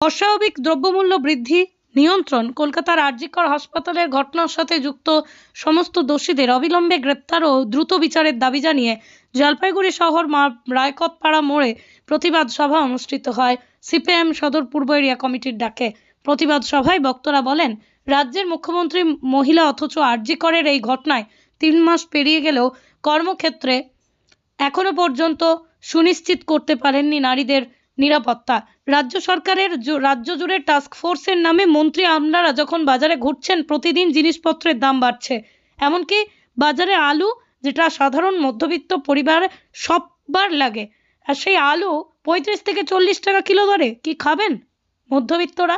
অস্বাভাবিক দ্রব্যমূল্য বৃদ্ধি, নিয়ন্ত্রণ, কলকাতার আরজিকর হাসপাতালের ঘটনার সাথে যুক্ত সমস্ত দোষীদের অবিলম্বে গ্রেপ্তার ও দ্রুত বিচারের দাবি জানিয়ে জলপাইগুড়ি শহর রায়কতপাড়া মোড়ে প্রতিবাদ সভা অনুষ্ঠিত হয়। সিপিএম সদর পূর্ব এরিয়া কমিটির ডাকে প্রতিবাদ সভায় বক্তারা বলেন, রাজ্যের মুখ্যমন্ত্রী মহিলা অথচ আরজিকরের এই ঘটনায় তিন মাস পেরিয়ে গেলেও কর্মক্ষেত্রে এখনও পর্যন্ত সুনিশ্চিত করতে পারেননি নারীদের নিরাপত্তা। রাজ্য সরকারের রাজ্য জুড়ে টাস্ক ফোর্সের নামে মন্ত্রী আমলারা যখন বাজারে ঘুরছেন, প্রতিদিন জিনিসপত্রের দাম বাড়ছে। এমনকি বাজারে আলু, যেটা সাধারণ মধ্যবিত্ত পরিবার সববার লাগে, আর সেই আলু পঁয়ত্রিশ থেকে চল্লিশ টাকা কিলো দরে, কি খাবেন মধ্যবিত্তরা?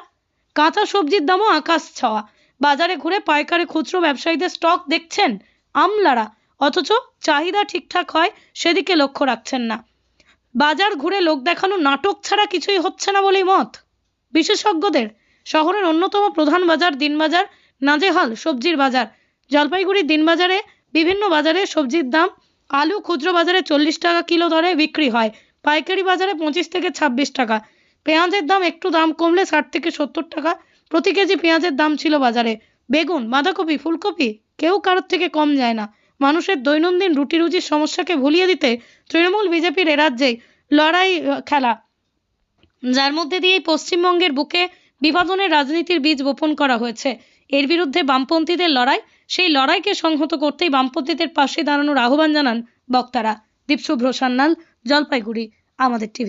কাঁচা সবজির দামও আকাশ ছোঁয়া। বাজারে ঘুরে পাইকারি খুচরো ব্যবসায়ীদের স্টক দেখছেন আমলারা, অথচ চাহিদা ঠিকঠাক হয়, সেদিকে লক্ষ্য রাখছেন না। বাজার ঘুরে লোক দেখানো নাটক ছাড়া কিছুই হচ্ছে না বলেই মত। বিশেষজ্ঞদের শহরের অন্যতম প্রধান বাজার দিনবাজার নাজেহাল সবজির বাজার। জলপাইগুড়ির দিনবাজারে বিভিন্ন বাজারে সবজির দাম আলু খুচরো বাজারে চল্লিশ টাকা কিলো দরে বিক্রি হয়। পাইকারি বাজারে পঁচিশ থেকে ছাব্বিশ টাকা। পেঁয়াজের দাম একটু দাম কমলে ষাট থেকে সত্তর টাকা প্রতি কেজি পেঁয়াজের দাম ছিল বাজারে। বেগুন, বাঁধাকপি, ফুলকপি কেউ কারোর থেকে কম যায় না। মানুষের দৈনন্দিন রুটি রুজির সমস্যাকে ভুলিয়ে দিতে তৃণমূল বিজেপির এ রাজ্যেই লড়াই খেলা। যার মধ্যে দিয়েই পশ্চিমবঙ্গের বুকে বিভাজনের রাজনীতির বীজ বপন করা হয়েছে। এর বিরুদ্ধে বামপন্থীদের লড়াই, সেই লড়াইকে সংহত করতেই বামপন্থীদের পাশে দাঁড়ানোর আহ্বান জানান বক্তারা। দীপশুভ্র সান্যাল, জলপাইগুড়ি, আমাদের টিভি।